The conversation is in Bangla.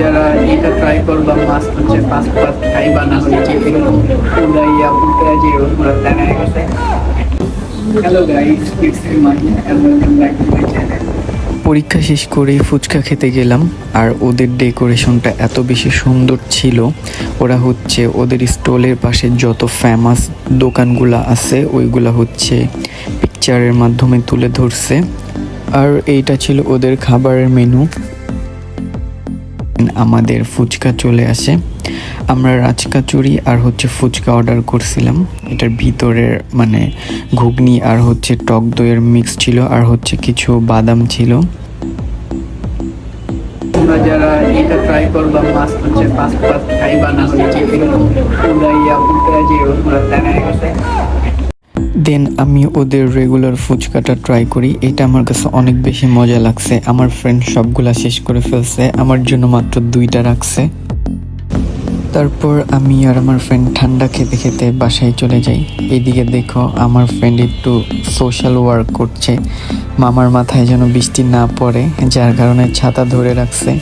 যারা এটা ট্রাই করবা হচ্ছে উল্টা যে দেখা গেছে। Hello guys it's welcome back to my channel পরীক্ষা শেষ করেই ফুচকা খেতে গেলাম, আর ওদের ডেকোরেশনটা এত বেশি সুন্দর ছিল। ওরা হচ্ছে ওদের স্টলের পাশে যত ফেমাস দোকানগুলো আছে, ওইগুলা হচ্ছে পিকচারের মাধ্যমে তুলে ধরছে। আর এইটা ছিল ওদের খাবারের মেনু আমাদের ফুচকা চলে আসে। আমরা রাজকাচুরি আর হচ্ছে ফুচকা অর্ডার করছিলাম। এটার ভিতরের মানে ঘুগনি আর হচ্ছে টক দইয়ের মিক্স ছিল আর হচ্ছে কিছু বাদাম ছিল। যারা এটা ট্রাই মাস্ট হচ্ছে উড়াইয়া উল্টা যে দেন আমি ওদের রেগুলার ফুচকাটা ট্রাই করি। এটা আমার কাছে অনেক বেশি মজা লাগছে। আমার ফ্রেন্ড সবগুলা শেষ করে ফেলছে। আমার জন্য মাত্র দুইটা রাখছে। তারপর আমি আর আমার ফ্রেন্ড ঠান্ডা খেতে খেতে বাসায় চলে যাই। এইদিকে দেখো, আমার ফ্রেন্ড একটু সোশ্যাল ওয়ার্ক করছে। মামার মাথায় যেন বৃষ্টি না পড়ে, যার কারণে ছাতা ধরে রাখছে।